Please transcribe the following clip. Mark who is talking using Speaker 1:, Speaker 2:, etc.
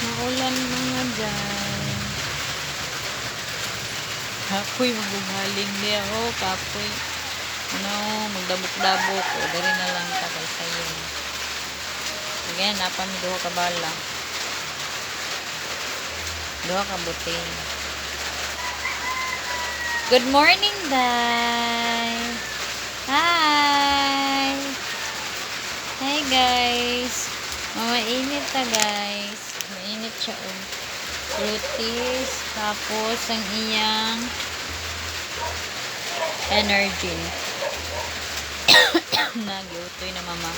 Speaker 1: Maulan mga dyan. Kapoy, magbuhaling di ako. Kapoy. Ano, magdabok-dabok. O, dari na lang takal sa'yo. Again, napa mi duha ka bala. Duha ka buting. Good morning, Day. Hi. Hi, guys. Mamainit ta, guys. Mainit siya, oh. Fruities. Tapos, ang iyang energy. Nagyutoy na mama.